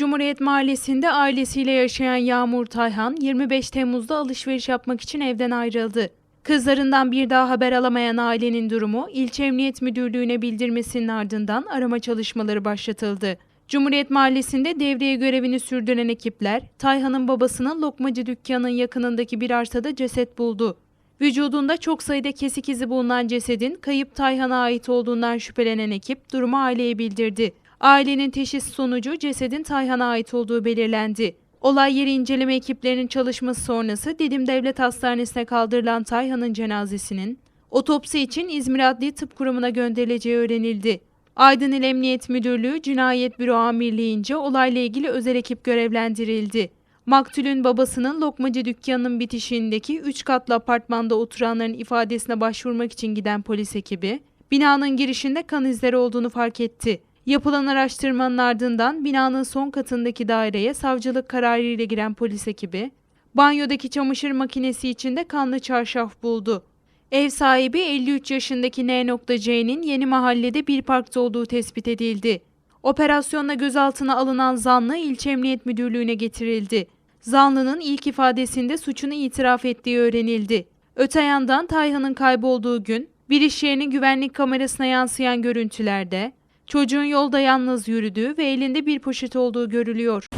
Cumhuriyet Mahallesi'nde ailesiyle yaşayan Yağmur Tayhan 25 Temmuz'da alışveriş yapmak için evden ayrıldı. Kızlarından bir daha haber alamayan ailenin durumu İlçe Emniyet Müdürlüğü'ne bildirmesinin ardından arama çalışmaları başlatıldı. Cumhuriyet Mahallesi'nde devriye görevini sürdüren ekipler, Tayhan'ın babasının lokmacı dükkanının yakınındaki bir arsada ceset buldu. Vücudunda çok sayıda kesik izi bulunan cesedin kayıp Tayhan'a ait olduğundan şüphelenen ekip durumu aileye bildirdi. Ailenin teşhis sonucu cesedin Tayhan'a ait olduğu belirlendi. Olay yeri inceleme ekiplerinin çalışması sonrası Didim Devlet Hastanesi'ne kaldırılan Tayhan'ın cenazesinin otopsi için İzmir Adli Tıp Kurumu'na gönderileceği öğrenildi. Aydın İl Emniyet Müdürlüğü Cinayet Büro Amirliğince olayla ilgili özel ekip görevlendirildi. Maktulün babasının lokmacı dükkanının bitişiğindeki 3 katlı apartmanda oturanların ifadesine başvurmak için giden polis ekibi, binanın girişinde kan izleri olduğunu fark etti. Yapılan araştırmanın ardından binanın son katındaki daireye savcılık kararı ile giren polis ekibi, banyodaki çamaşır makinesi içinde kanlı çarşaf buldu. Ev sahibi 53 yaşındaki N.C'nin yeni mahallede bir parkta olduğu tespit edildi. Operasyonla gözaltına alınan zanlı ilçe emniyet müdürlüğüne getirildi. Zanlının ilk ifadesinde suçunu itiraf ettiği öğrenildi. Öte yandan Tayhan'ın kaybolduğu gün bir iş yerinin güvenlik kamerasına yansıyan görüntülerde çocuğun yolda yalnız yürüdüğü ve elinde bir poşet olduğu görülüyor.